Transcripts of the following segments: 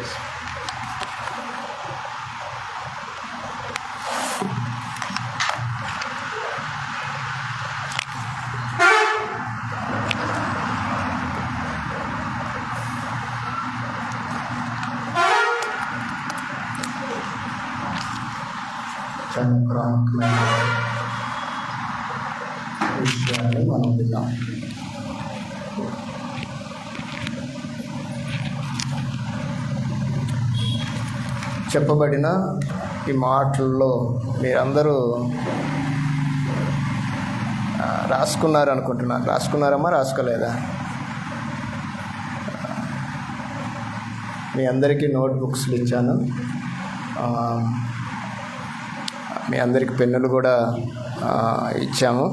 చేసి సంక్రాంతమైన విషయాన్ని మనం విన్నాం చెప్పబడిన ఈ మాటల్లో మీరందరూ రాసుకున్నారు అనుకుంటున్నాను రాసుకున్నారమ్మా రాసుకోలేదా? మీ అందరికీ నోట్బుక్స్లు ఇచ్చాను. మీ అందరికి పెన్నులు కూడా ఇచ్చాము.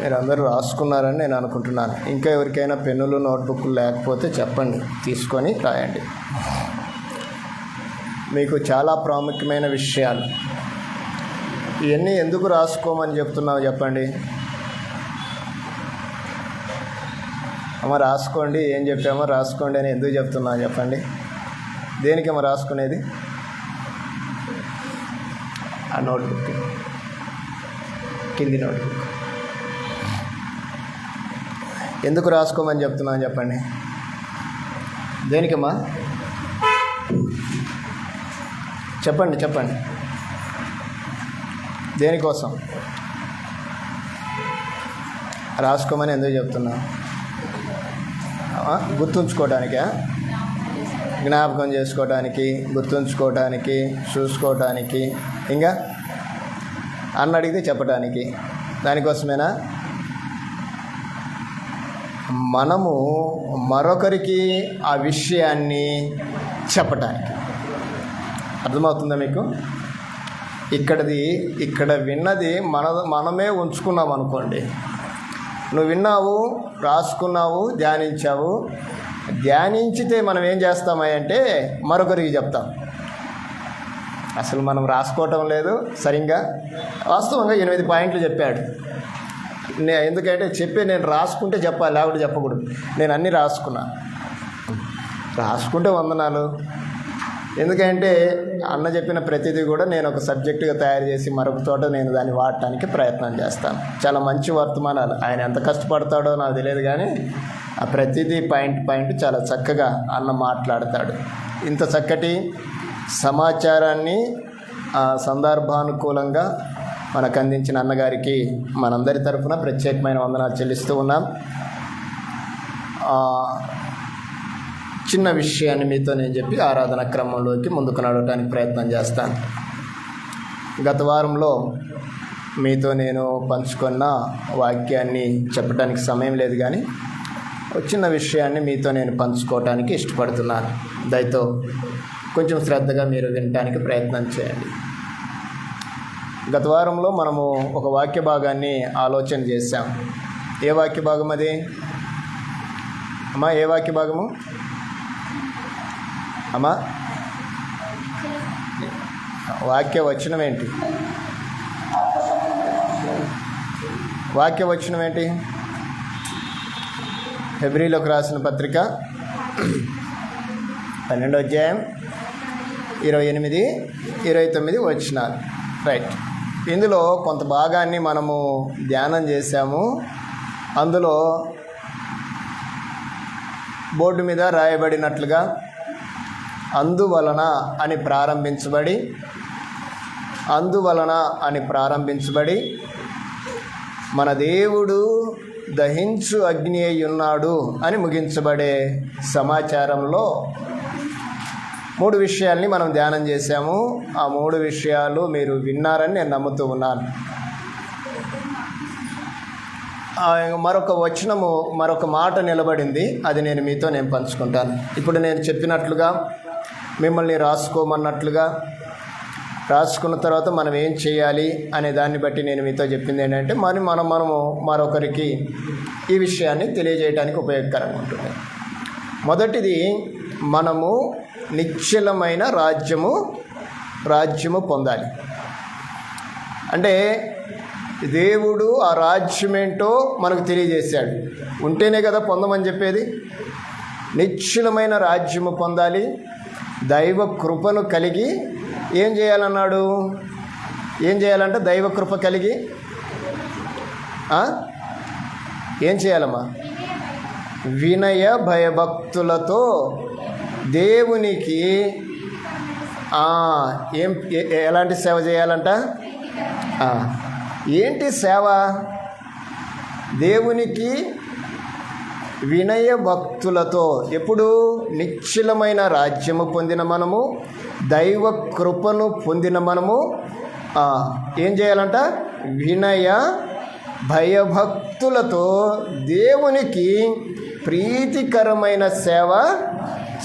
మీరు అందరూ రాసుకున్నారని నేను అనుకుంటున్నాను. ఇంకా ఎవరికైనా పెన్నులు నోట్బుక్లు లేకపోతే చెప్పండి. తీసుకొని రాయండి. మీకు చాలా ప్రాముఖ్యమైన విషయాలు. ఇవన్నీ ఎందుకు రాసుకోమని చెప్తున్నావు చెప్పండి. అమ్మ రాసుకోండి. ఏం చెప్పామో రాసుకోండి అని ఎందుకు చెప్తున్నావు చెప్పండి. దేనికేమో రాసుకునేది? ఆ నోట్బుక్ కింది నోట్బుక్. ఎందుకు రాసుకోమని చెప్తున్నాను చెప్పండి. దేనికమ్మా? చెప్పండి చెప్పండి. దేనికోసం? రాసుకోమని ఎందుకు చెప్తున్నా గుర్తుంచుకోవడానికా జ్ఞాపకం చేసుకోవడానికి గుర్తుంచుకోవడానికి చూసుకోవడానికి ఇంకా? అన్న అడిగితే చెప్పడానికి దానికోసమేనా? మనము మరొకరికి ఆ విషయాన్ని చెప్పటానికి. అర్థమవుతుందా మీకు? ఇక్కడది ఇక్కడ విన్నది మన మనమే ఉంచుకున్నాం అనుకోండి. నువ్వు విన్నావు రాసుకున్నావు ధ్యానించావు. ధ్యానించితే మనం ఏం చేస్తామంటే మరొకరికి చెప్తాం. అసలు మనం రాసుకోవటం లేదు సరిగ్గా. వాస్తవంగా ఎనిమిది పాయింట్లు చెప్పాడు. ఎందుకంటే చెప్పి నేను రాసుకుంటే చెప్పాలి లేకుంటే చెప్పకూడదు. నేను అన్నీ రాసుకున్నా. రాసుకుంటే వందనాలు. ఎందుకంటే అన్న చెప్పిన ప్రతిదీ కూడా నేను ఒక సబ్జెక్టుగా తయారు చేసి మరొక చోట నేను దాన్ని వాడటానికి ప్రయత్నం చేస్తాను. చాలా మంచి వర్తమానాలు. ఆయన ఎంత కష్టపడతాడో నాకు తెలియదు కానీ ఆ ప్రతిదీ పాయింట్ పాయింట్ చాలా చక్కగా అన్న మాట్లాడతాడు. ఇంత చక్కటి సమాచారాన్ని ఆ, సందర్భానుకూలంగా మనకు అందించిన అన్నగారికి మనందరి తరఫున ప్రత్యేకమైన వందనాలు చెల్లిస్తూ ఉన్నాం. చిన్న విషయాన్ని మీతో నేను చెప్పి ఆరాధన క్రమంలోకి ముందుకు నడవడానికి ప్రయత్నం చేస్తాను. గత వారంలో మీతో నేను పంచుకున్న వాక్యాన్ని చెప్పడానికి సమయం లేదు కానీ చిన్న విషయాన్ని మీతో నేను పంచుకోవటానికి ఇష్టపడుతున్నాను. దయతో కొంచెం శ్రద్ధగా మీరు వినటానికి ప్రయత్నం చేయండి. గత వారంలో మనము ఒక వాక్య భాగాన్ని ఆలోచన చేశాం. ఏ వాక్య భాగం అది? అమ్మా ఏ వాక్య భాగము? అమ్మా? వాక్య వచనం ఏంటి? వాక్య వచనం ఏంటి? ఫిబ్రిలోకి రాసిన పత్రిక పన్నెండో అధ్యాయం ఇరవై ఎనిమిది ఇరవై తొమ్మిది వచ్చినారు రైట్. ఇందులో కొంత భాగాన్ని మనము ధ్యానం చేశాము. అందులో బోర్డు మీద రాయబడినట్లుగా అందువలన అని ప్రారంభించబడి అందువలన అని ప్రారంభించబడి మన దేవుడు దహించు అగ్ని అయి ఉన్నాడు అని ముగించబడే సమాచారంలో మూడు విషయాల్ని మనం ధ్యానం చేశాము. ఆ మూడు విషయాలు మీరు విన్నారని నేను నమ్ముతూ ఉన్నాను. మరొక వచనము మరొక మాట నిలబడింది. అది నేను మీతో నేను పంచుకుంటాను. ఇప్పుడు నేను చెప్పినట్లుగా మిమ్మల్ని రాసుకోమన్నట్లుగా రాసుకున్న తర్వాత మనం ఏం చేయాలి అనే దాన్ని బట్టి నేను మీతో చెప్పింది ఏంటంటే మరి మనం మనము మరొకరికి ఈ విషయాన్ని తెలియజేయడానికి ఉపయోగకరంగా ఉంటుంది. మొదటిది మనము నిశ్చలమైన రాజ్యము రాజ్యము పొందాలి. అంటే దేవుడు ఆ రాజ్యం ఏంటో మనకు తెలియజేశాడు. ఉంటేనే కదా పొందమని చెప్పేది. నిశ్చలమైన రాజ్యము పొందాలి. దైవ కృపను కలిగి ఏం చేయాలన్నాడు? ఏం చేయాలంటే దైవ కృప కలిగి ఏం చేయాలమ్మా? వినయ భయభక్తులతో దేవునికి ఏం ఎలాంటి సేవ చేయాలంట? ఏంటి సేవ? దేవునికి వినయ భక్తులతో ఎప్పుడు నిశ్చలమైన రాజ్యము పొందిన మనము దైవ కృపను పొందిన మనము ఏం చేయాలంట? వినయ భయభక్తులతో దేవునికి ప్రీతికరమైన సేవ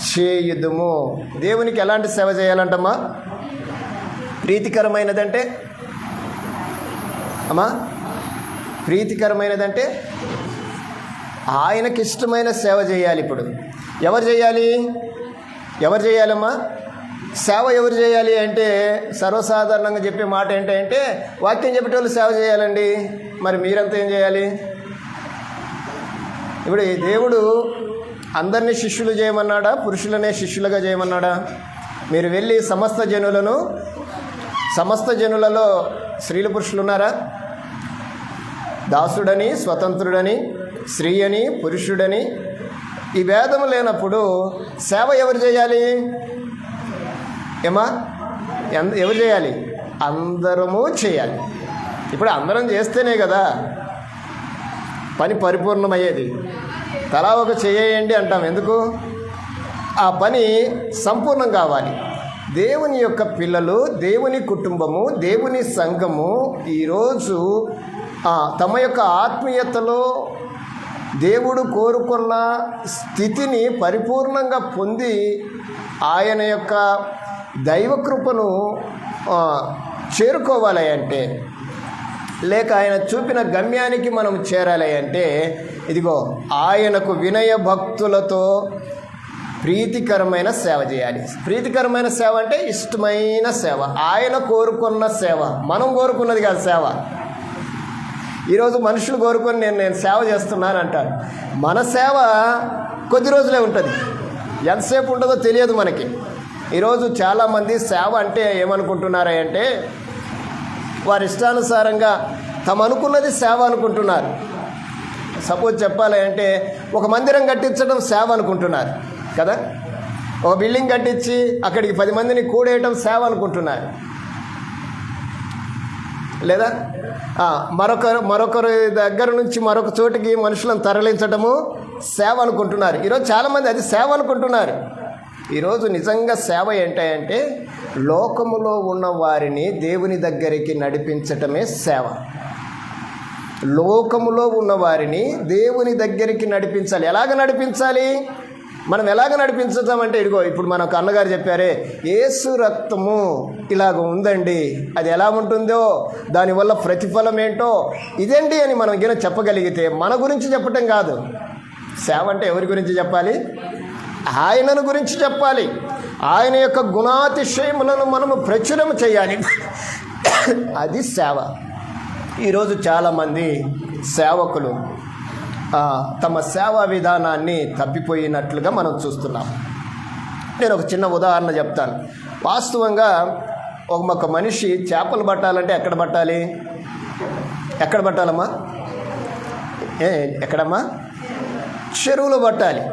చేయుదుము. దేవునికి ఎలాంటి సేవ చేయాలంటమ్మా? ప్రీతికరమైనదంటే? అమ్మా ప్రీతికరమైనదంటే ఆయనకి ఇష్టమైన సేవ చేయాలి ఇప్పుడు. ఎవరు చేయాలి? ఎవరు చేయాలమ్మా? సేవ ఎవరు చేయాలి అంటే సర్వసాధారణంగా చెప్పే మాట ఏంటంటే వాక్యం చెప్పేటోళ్ళు సేవ చేయాలండి. మరి మీరంతా ఏం చేయాలి? ఇప్పుడు ఈ దేవుడు అందరినీ శిష్యులు చేయమన్నాడా? పురుషులనే శిష్యులుగా చేయమన్నాడా? మీరు వెళ్ళి సమస్త జనులను సమస్త జనులలో స్త్రీలు పురుషులు ఉన్నారా దాసుడని స్వతంత్రుడని స్త్రీ అని పురుషుడని. ఈ భేదం లేనప్పుడు సేవ ఎవరు చేయాలి? ఏమా? ఎవరు చేయాలి? అందరము చేయాలి. ఇప్పుడు అందరం చేస్తేనే కదా పని పరిపూర్ణమయ్యేది. తలా ఒక చేయండి అంటాం. ఎందుకు? ఆ పని సంపూర్ణం కావాలి. దేవుని యొక్క పిల్లలు దేవుని కుటుంబము దేవుని సంఘము ఈరోజు తమ యొక్క ఆత్మీయతలో దేవుడు కోరుకున్న స్థితిని పరిపూర్ణంగా పొంది ఆయన యొక్క దైవకృపను చేరుకోవాలి అంటే లేక ఆయన చూపిన గమ్యానికి మనం చేరాలి అంటే ఇదిగో ఆయనకు వినయ భక్తులతో ప్రీతికరమైన సేవ చేయాలి. ప్రీతికరమైన సేవ అంటే ఇష్టమైన సేవ. ఆయన కోరుకున్న సేవ. మనం కోరుకున్నది కాదు సేవ. ఈరోజు మనుషులు కోరుకొని నేను నేను సేవ చేస్తున్నాను అంటారు మన సేవ కొద్ది రోజులే ఉంటుంది. ఎంతసేపు ఉంటుందో తెలియదు మనకి. ఈరోజు చాలామంది సేవ అంటే ఏమనుకుంటున్నారా అంటే వారి ఇష్టానుసారంగా తమ అనుకున్నది సేవ అనుకుంటున్నారు. సపోజ్ చెప్పాలి అంటే ఒక మందిరం కట్టించడం సేవ అనుకుంటున్నారు కదా? ఒక బిల్డింగ్ కట్టించి అక్కడికి పది మందిని కూడేయటం సేవ అనుకుంటున్నారు. లేదా? ఆ, మరొకరు మరొకరి దగ్గర నుంచి మరొక చోటికి మనుషులను తరలించడము సేవ అనుకుంటున్నారు. ఈరోజు చాలామంది అది సేవ అనుకుంటున్నారు. ఈరోజు నిజంగా సేవ ఏంటంటే లోకములో ఉన్న వారిని దేవుని దగ్గరికి నడిపించటమే సేవ. లోకములో ఉన్న వారిని దేవుని దగ్గరికి నడిపించాలి. ఎలాగ నడిపించాలి? మనం ఎలాగ నడిపించుతామంటే ఇదిగో ఇప్పుడు మనకు అన్నగారు చెప్పారే ఏసు రక్తము ఇలాగ ఉందండి. అది ఎలా ఉంటుందో దానివల్ల ప్రతిఫలం ఏంటో ఇదండి అని మనం గిన చెప్పగలిగితే మన గురించి చెప్పటం కాదు. సేవ అంటే ఎవరి గురించి చెప్పాలి? ఆయనను గురించి చెప్పాలి. ఆయన యొక్క గుణాతిశయములను మనము ప్రచురం చేయాలి. అది సేవ. ఈరోజు చాలామంది సేవకులు తమ సేవా విధానాన్ని తప్పిపోయినట్లుగా మనం చూస్తున్నాం. నేను ఒక చిన్న ఉదాహరణ చెప్తాను. వాస్తవంగా ఒక ఒక మనిషి చేపలు పట్టాలంటే ఎక్కడ పట్టాలి? ఎక్కడ పట్టాలమ్మా? ఏ ఎక్కడమ్మా? చెరువులో పట్టాలి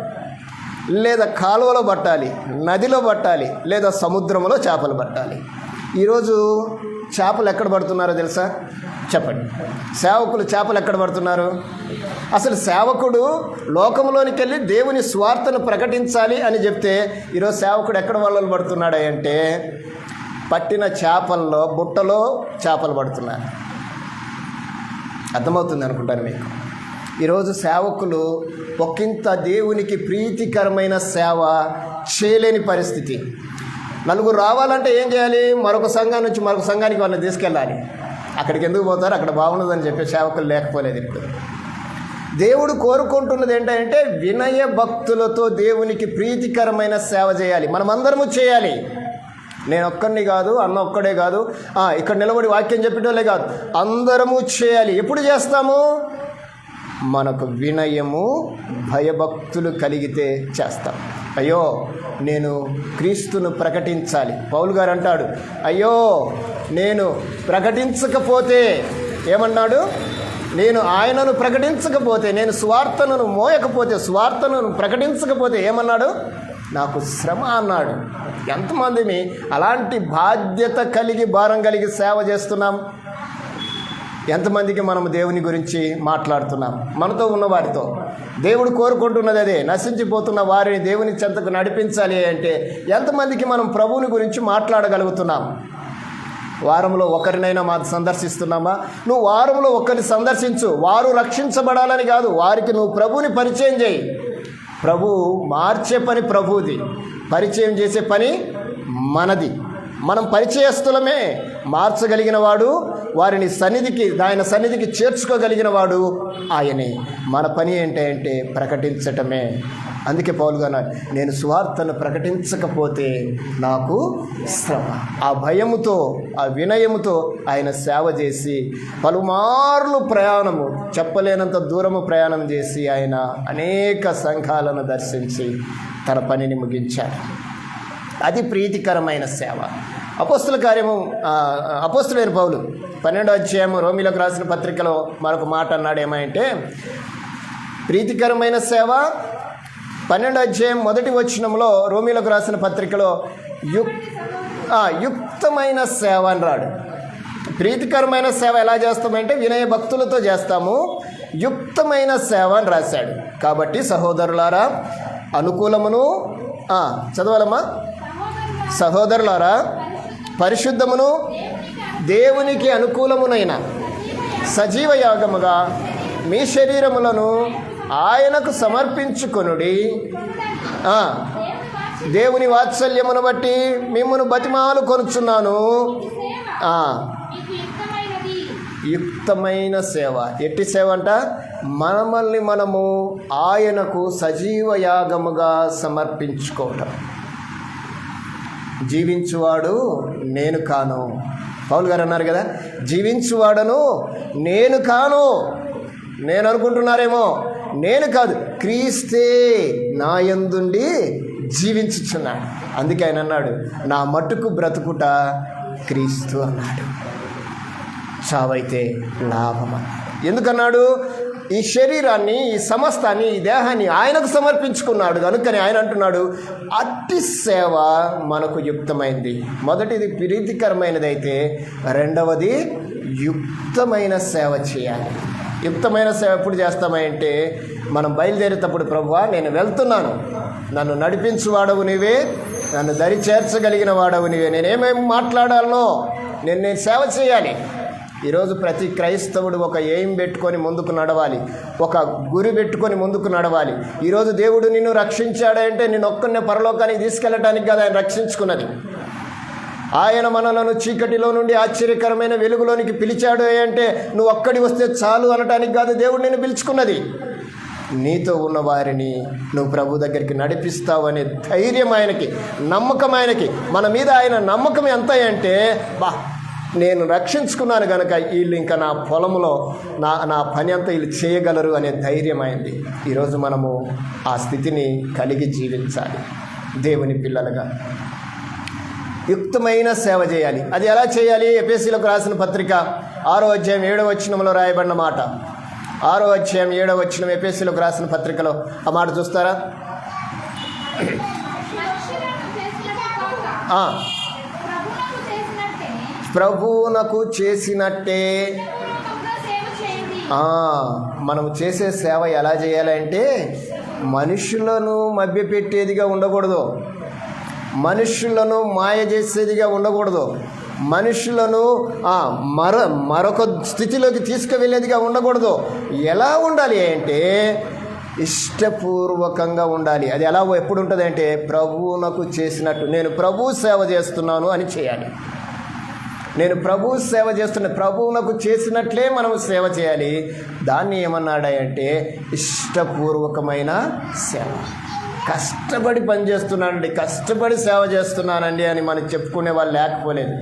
లేదా కాలువలో పట్టాలి నదిలో పట్టాలి లేదా సముద్రంలో చేపలు పట్టాలి. ఈరోజు చేపలు ఎక్కడ పడుతున్నారో తెలుసా? చెప్పండి. సేవకులు చేపలు ఎక్కడ పడుతున్నారు? అసలు సేవకుడు లోకంలోనికి వెళ్ళి దేవుని స్వార్థను ప్రకటించాలి అని చెప్తే ఈరోజు సేవకుడు ఎక్కడ వాళ్ళు పడుతున్నాడు అంటే పట్టిన చేపల్లో బుట్టలో చేపలు పడుతున్నారు. అర్థమవుతుంది అనుకుంటాను మీకు. ఈరోజు సేవకులు ఒకంత దేవునికి ప్రీతికరమైన సేవ చేయలేని పరిస్థితి. నలుగురు రావాలంటే ఏం చేయాలి? మరొక సంఘం నుంచి మరొక సంఘానికి వాళ్ళని తీసుకెళ్ళాలి. అక్కడికి ఎందుకు పోతారు? అక్కడ బాగుండదని చెప్పే సేవకులు లేకపోలేదు ఇప్పుడు. దేవుడు కోరుకుంటున్నది ఏంటంటే వినయ భక్తులతో దేవునికి ప్రీతికరమైన సేవ చేయాలి. మనమందరము చేయాలి. నేను ఒక్కడిని కాదు అన్న ఒక్కడే కాదు. ఇక్కడ నిలబడి వాక్యం చెప్పేటోళ్ళే కాదు. అందరము చేయాలి. ఎప్పుడు చేస్తాము? మనకు వినయము భయభక్తులు కలిగితే చేస్తాం. అయ్యో నేను క్రీస్తును ప్రకటించాలి. పౌలు గారు అంటాడు అయ్యో నేను ప్రకటించకపోతే ఏమన్నాడు? నేను ఆయనను ప్రకటించకపోతే నేను స్వార్థను మోయకపోతే స్వార్థను ప్రకటించకపోతే ఏమన్నాడు? నాకు శ్రమ అన్నాడు. ఎంతమందిని అలాంటి బాధ్యత కలిగి భారం కలిగి సేవ చేస్తున్నాం? ఎంతమందికి మనం దేవుని గురించి మాట్లాడుతున్నాం? మనతో ఉన్న వారితో. దేవుడు కోరుకుంటున్నది అదే నశించిపోతున్న వారిని దేవుని చెంతకు నడిపించాలి అంటే ఎంతమందికి మనం ప్రభువుని గురించి మాట్లాడగలుగుతున్నాం? వారంలో ఒకరినైనా మా సందర్శిస్తున్నామా? నువ్వు వారంలో ఒకరిని సందర్శించు. వారు రక్షించబడాలని కాదు వారికి నువ్వు ప్రభువుని పరిచయం చేయి. ప్రభు మార్చే పని ప్రభువుది. పరిచయం చేసే పని మనది. మనం పరిచయస్తులమే మార్చగలిగిన వాడు వారిని సన్నిధికి ఆయన సన్నిధికి చేర్చుకోగలిగిన వాడు ఆయనే. మన పని ఏంటంటే ప్రకటించటమే. అందుకే పౌలుగా నేను స్వార్థను ప్రకటించకపోతే నాకు శ్రమ. ఆ భయముతో ఆ వినయముతో ఆయన సేవ చేసి పలుమార్లు ప్రయాణము చెప్పలేనంత దూరము ప్రయాణం చేసి ఆయన అనేక సంఘాలను దర్శించి తన పనిని ముగించాడు. అది ప్రీతికరమైన సేవ. అపోస్తుల కార్యము అపోస్తులైన పౌలు పన్నెండో అధ్యాయం రోమిలోకి రాసిన పత్రికలో మరొక మాట అన్నాడు ఏమంటే ప్రీతికరమైన సేవ పన్నెండో అధ్యాయం మొదటి వచనంలో రోమిలోకి రాసిన పత్రికలో యుక్ యుక్తమైన సేవ అని రాడు ప్రీతికరమైన సేవ ఎలా చేస్తామంటే వినయ భక్తులతో చేస్తాము యుక్తమైన సేవ అని రాశాడు. కాబట్టి సహోదరులారా అనుకూలమును చదవాలమ్మా. సహోదరులారా పరిశుద్ధమును దేవునికి అనుకూలమునైన సజీవ యాగముగా మీ శరీరములను ఆయనకు సమర్పించుకొనుడి. దేవుని వాత్సల్యమును బట్టి మిమ్మను బతిమాలు కొనుచున్నాను. యుక్తమైన సేవ. ఎట్టి సేవ అంట? మనమల్ని మనము ఆయనకు సజీవ యాగముగా సమర్పించుకోవటం. జీవించువాడు నేను కాను. పౌలు గారు అన్నారు కదా జీవించువాడను నేను కాను. నేను అనుకుంటున్నారేమో నేను కాదు క్రీస్తే నాయందుండి జీవించుచున్నాడు. అందుకే ఆయన అన్నాడు నా మట్టుకు బ్రతుకుట క్రీస్తు అన్నాడు. చావైతే లాభం అన్నాడు ఎందుకన్నాడు? ఈ శరీరాన్ని ఈ సమస్తాన్ని ఈ దేహాన్ని ఆయనకు సమర్పించుకున్నాడు. కనుకని ఆయన అంటున్నాడు అట్టి సేవ మనకు యుక్తమైంది. మొదటిది ప్రీతికరమైనదైతే రెండవది యుక్తమైన సేవ చేయాలి. యుక్తమైన సేవ ఎప్పుడు చేస్తామంటే మనం బయలుదేరేటప్పుడు ప్రభువా నేను వెళ్తున్నాను. నన్ను నడిపించువాడవు నీవే. నన్ను దరి చేర్చగలిగిన వాడవు నీవే. నేనేమేమి మాట్లాడాలనో నేను నేను సేవ చేయాలి. ఈరోజు ప్రతి క్రైస్తవుడు ఒక ఎయిమ్ పెట్టుకొని ముందుకు నడవాలి. ఒక గురి పెట్టుకొని ముందుకు నడవాలి. ఈరోజు దేవుడు నిన్ను రక్షించాడంటే నేను ఒక్కనే పరలోకానికి తీసుకెళ్ళటానికి కదా ఆయన రక్షించుకున్నది. ఆయన మనలను చీకటిలో నుండి ఆశ్చర్యకరమైన వెలుగులోనికి పిలిచాడు అంటే నువ్వు ఒక్కడి వస్తే చాలు అనటానికి కాదు దేవుడు నేను పిలుచుకున్నది. నీతో ఉన్న వారిని నువ్వు ప్రభు దగ్గరికి నడిపిస్తావనే ధైర్యం ఆయనకి నమ్మకం ఆయనకి. మన మీద ఆయన నమ్మకం ఎంత అంటే బా నేను రక్షించుకున్నాను కనుక వీళ్ళు ఇంకా నా పొలంలో నా నా పని అంతా వీళ్ళు చేయగలరు అనే ధైర్యం అయింది. ఈరోజు మనము ఆ స్థితిని కలిగి జీవించాలి. దేవుని పిల్లలుగా. యుక్తమైన సేవ చేయాలి. అది ఎలా చేయాలి? ఎపిఎస్సీలకు రాసిన పత్రిక ఆరో అధ్యాయం ఏడవ వచనంలో రాయబడిన మాట. ఆరో అధ్యాయం ఏడవ వచనం ఎపిఎస్సీలకు రాసిన పత్రికలో ఆ మాట చూస్తారా మనుషులను చేసినట్టు కాక ఆ, ప్రభువునకు చేసినట్టే ప్రభువునకు చేసినట్టే. మనం చేసే సేవ ఎలా చేయాలంటే మనుషులను మభ్యపెట్టేదిగా ఉండకూడదు. మనుషులను మాయ చేసేదిగా ఉండకూడదు. మనుషులను మర మరొక స్థితిలోకి తీసుకువెళ్ళేదిగా ఉండకూడదు. ఎలా ఉండాలి అంటే ఇష్టపూర్వకంగా ఉండాలి. అది ఎలా ఎప్పుడు ఉంటుంది అంటే ప్రభువునకు చేసినట్టు. నేను ప్రభు సేవ చేస్తున్నాను అని చేయాలి. నేను ప్రభు సేవ చేస్తున్న ప్రభువునకు చేసినట్లే మనం సేవ చేయాలి. దాన్ని ఏమన్నాడంటే ఇష్టపూర్వకమైన సేవ. కష్టపడి పని చేస్తున్నానండి కష్టపడి సేవ చేస్తున్నానండి అని మనం చెప్పుకునే వాళ్ళు లేకపోలేదు.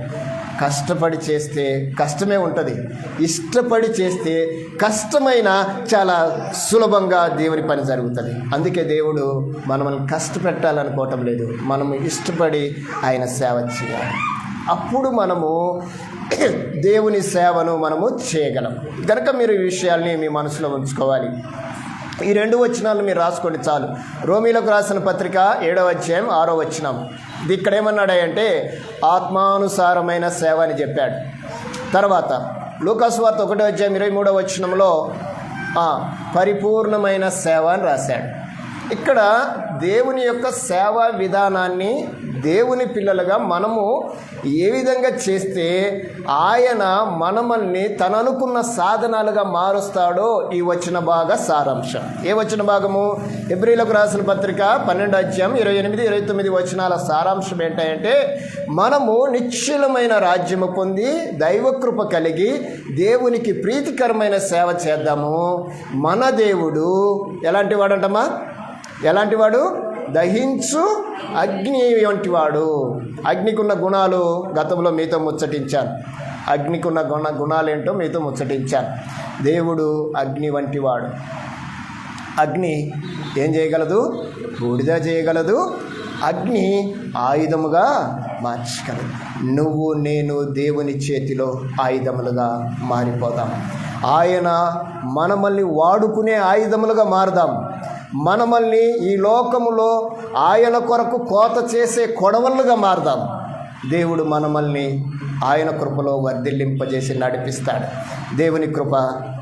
కష్టపడి చేస్తే కష్టమే ఉంటుంది. ఇష్టపడి చేస్తే కష్టమైన చాలా సులభంగా దేవుని పని జరుగుతుంది. అందుకే దేవుడు మనల్ని కష్టపెట్టాలనుకోవటం లేదు. మనం ఇష్టపడి ఆయన సేవ చేయాలి. అప్పుడు మనము దేవుని సేవను మనము చేయగలం. కనుక మీరు ఈ విషయాల్ని మీ మనసులో ఉంచుకోవాలి. ఈ రెండు వచనాలు మీరు రాసుకోండి చాలు. రోమిలకు రాసిన పత్రిక ఏడవ అధ్యాయం ఆరో వచనం. ఇది ఇక్కడ ఏమన్నాడంటే ఆత్మానుసారమైన సేవ అని చెప్పాడు. తర్వాత లూకాస్వార్త ఒకటో అధ్యాయం ఇరవై మూడో వచనంలో పరిపూర్ణమైన సేవ అని రాశాడు. ఇక్కడ దేవుని యొక్క సేవా విధానాన్ని దేవుని పిల్లలుగా మనము ఏ విధంగా చేస్తే ఆయన మనమల్ని తననుకున్న సాధనాలుగా మారుస్తాడో ఈ వచ్చిన భాగ సారాంశం. ఏ వచ్చిన భాగము? ఎబ్రిలకు రాసిన పత్రిక పన్నెండు అధ్యాయం ఇరవై ఎనిమిది ఇరవై తొమ్మిది వచనాల సారాంశం ఏంటంటే మనము నిశ్చలమైన రాజ్యము పొంది దైవకృప కలిగి దేవునికి ప్రీతికరమైన సేవ చేద్దాము. మన దేవుడు ఎలాంటి వాడంటమ్మా? ఎలాంటి వాడు దహించు అగ్ని వంటి వాడు అగ్నికున్న గుణాలు గతంలో మీతో ముచ్చటించాను. అగ్నికున్న గుణ గుణాలేంటో మీతో ముచ్చటించాను. దేవుడు అగ్ని వంటి వాడు అగ్ని ఏం చేయగలదు? బూడిద చేయగలదు. అగ్ని ఆయుధముగా మార్చగలదు. నువ్వు నేను దేవుని చేతిలో ఆయుధములుగా మారిపోదాం ఆయన మనమల్ని వాడుకునే ఆయుధములుగా మారదాం. మనమల్ని ఈ లోకములో ఆయన కొరకు కోత చేసే కొడవళ్ళుగా మారదాం. దేవుడు మనమల్ని ఆయన కృపలో వర్ధిల్లింపజేసి నడిపిస్తాడు. దేవుని కృప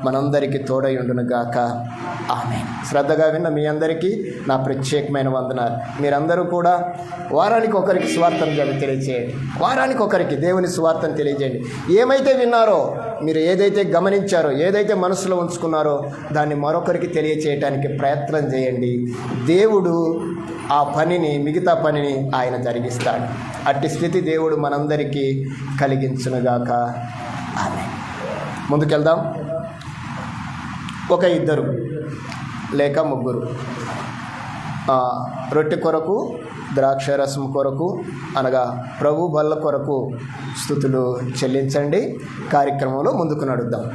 మనందరికీ తోడయుండునుగాక. గాక ఆమె శ్రద్ధగా విన్న మీ అందరికీ నా ప్రత్యేకమైన వందనాలు. మీరందరూ కూడా వారానికి ఒకరికి స్వార్థం జరి తెలియజేయండి వారానికి ఒకరికి దేవుని స్వార్థం తెలియజేయండి. ఏమైతే విన్నారో మీరు ఏదైతే గమనించారో ఏదైతే మనసులో ఉంచుకున్నారో దాన్ని మరొకరికి తెలియచేయటానికి ప్రయత్నం చేయండి. దేవుడు ఆ పనిని మిగతా పనిని ఆయన జరిగిస్తాడు. అట్టి స్థితి దేవుడు మనందరికీ కలిగించునుగాక. ఆమె ముందుకెళ్దాం. ఒక ఇద్దరు లేక ముగ్గురు. రొట్టె కొరకు ద్రాక్ష రసం కొరకు అనగా ప్రభు బల్ల కొరకు స్థుతులు చెల్లించండి. కార్యక్రమంలో ముందుకు నడుద్దాం.